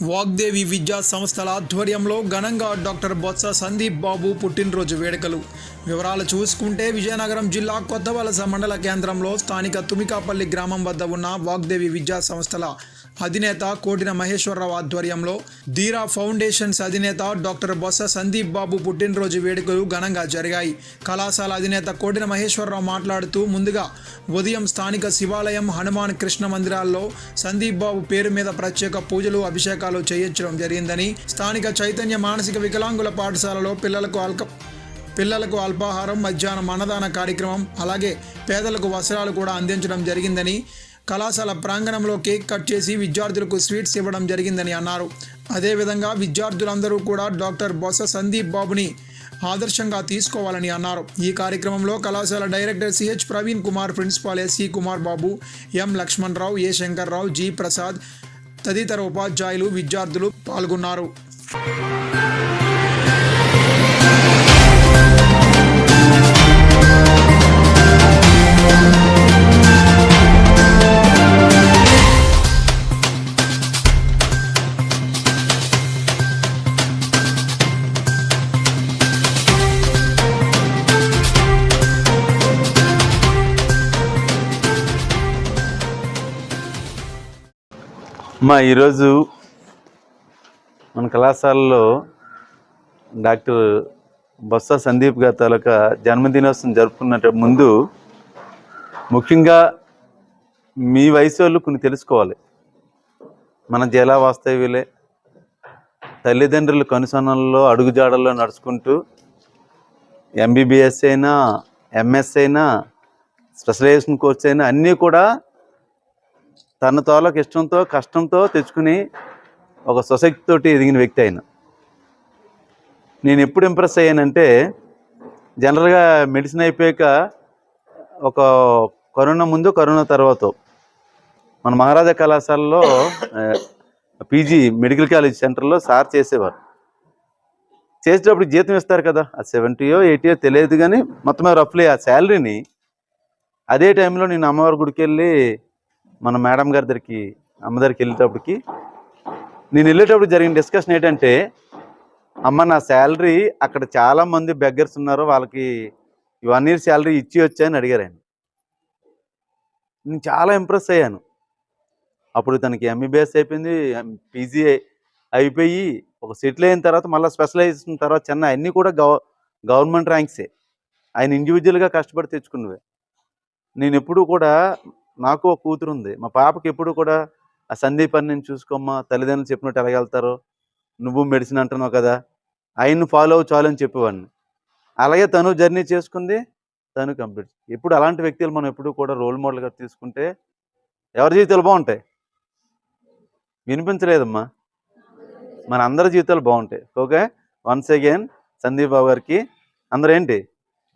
వాగ్దేవి విద్యా సంస్థల ఆధ్వర్యంలో ఘనంగా డాక్టర్ బొత్స సందీప్ బాబు పుట్టినరోజు వేడుకలు. వివరాలు చూసుకుంటే విజయనగరం జిల్లా కొత్తవలస మండల కేంద్రంలో స్థానిక తుమికాపల్లి గ్రామం వద్ద ఉన్న వాగ్దేవి విద్యా సంస్థల అధినేత కోటిన మహేశ్వరరావు ఆధ్వర్యంలో ధీరా ఫౌండేషన్స్ అధినేత డాక్టర్ బొత్స సందీప్ బాబు పుట్టినరోజు వేడుకలు ఘనంగా జరిగాయి. కళాశాల అధినేత కోటిన మహేశ్వరరావు మాట్లాడుతూ ముందుగా ఉదయం స్థానిక శివాలయం హనుమాన్ కృష్ణ మందిరాల్లో సందీప్ బాబు పేరు మీద ప్రత్యేక పూజలు అభిషేకాలు చేయించడం జరిగిందని స్థానిక చైతన్య మానసిక వికలాంగుల పాఠశాలలో పిల్లలకు అల్క పిల్లలకు అల్పాహారం మధ్యాహ్నం అన్నదాన కార్యక్రమం అలాగే పేదలకు వస్త్రాలు కూడా అందించడం జరిగిందని కళాశాల ప్రాంగణంలో కేక్ కట్ చేసి విద్యార్థులకు స్వీట్స్ ఇవ్వడం జరిగిందని అన్నారు. అదేవిధంగా విద్యార్థులందరూ కూడా డాక్టర్ బొత్స సందీప్ బాబుని ఆదర్శంగా తీసుకోవాలని అన్నారు. ఈ కార్యక్రమంలో కళాశాల director CH Praveen Kumar principal SC Kumar Babu M Lakshmanarao A Shankarrao G Prasad తదితర ఉపాధ్యాయులు విద్యార్థులు పాల్గొన్నారు. మా ఈరోజు మన కళాశాలలో డాక్టర్ బొత్స సందీప్ గారి తాలూకా జన్మదినోత్సవం జరుపుకున్నట్టు ముందు ముఖ్యంగా మీ వయసు వాళ్ళు కొన్ని తెలుసుకోవాలి. మన జిల్లా వాస్తవ్యులే తల్లిదండ్రుల కనుసనంలో అడుగుజాడల్లో నడుచుకుంటూ ఎంబీబీఎస్ అయినా ఎంఎస్ అయినా స్పెషలైజేషన్ కోర్స్ అయినా అన్నీ కూడా తన తోలకు ఇష్టంతో కష్టంతో తెచ్చుకుని ఒక సొసైటీ తోటి ఎదిగిన వ్యక్తి ఆయన. నేను ఎప్పుడు ఇంప్రెస్ అయ్యానంటే జనరల్గా మెడిసిన్ అయిపోయాక ఒక కరోనా ముందు కరోనా తర్వాత మన మహారాజా కళాశాలలో పీజీ మెడికల్ కాలేజ్ సెంటర్లో సార్ చేసేవారు. చేసేటప్పుడు జీతం ఇస్తారు కదా అది సెవెంటీయో ఎయిటీయో తెలియదు కానీ మొత్తం రఫ్లీ ఆ శాలరీని అదే టైంలో నేను అమ్మవారి గుడికి వెళ్ళి మన మేడం గారి దగ్గరికి అమ్మదారికి వెళ్ళేటప్పటికి నేను వెళ్ళేటప్పుడు జరిగిన డిస్కషన్ ఏంటంటే అమ్మ నా శాలరీ అక్కడ చాలా మంది బెగ్గర్స్ ఉన్నారు వాళ్ళకి వన్ ఇయర్ శాలరీ ఇచ్చి వచ్చాయని అడిగారు ఆయన నేను చాలా ఇంప్రెస్ అయ్యాను. అప్పుడు తనకి ఎంబీబీఎస్ అయిపోయింది పీజీ అయిపోయి ఒక సెటిల్ అయిన తర్వాత మళ్ళీ స్పెషలైజేషన్ తర్వాత చెన్నై అన్నీ కూడా గవ గవర్నమెంట్ ర్యాంక్సే ఆయన ఇండివిజువల్గా కష్టపడి తెచ్చుకున్నవే. నేను ఎప్పుడు కూడా నాకు ఒక కూతురు ఉంది మా పాపకి ఎప్పుడు కూడా ఆ సందీప్ అని నేను చూసుకోమ్మా తల్లిదండ్రులు చెప్పినట్టు ఎలాగెళ్తారో నువ్వు మెడిసిన్ అంటున్నావు కదా ఆయన్ని ఫాలో అవ్వు చాలు అని చెప్పేవాడిని. అలాగే తను జర్నీ చేసుకుంది తను కంప్లీట్. ఎప్పుడు అలాంటి వ్యక్తులు మనం ఎప్పుడు కూడా రోల్ మోడల్గా తీసుకుంటే ఎవరి జీవితాలు బాగుంటాయి? వినిపించలేదమ్మా. మన అందరి జీవితాలు బాగుంటాయి. Okay? Once again Sandeep Babu గారికి అందరూ ఏంటి?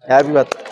Happy birth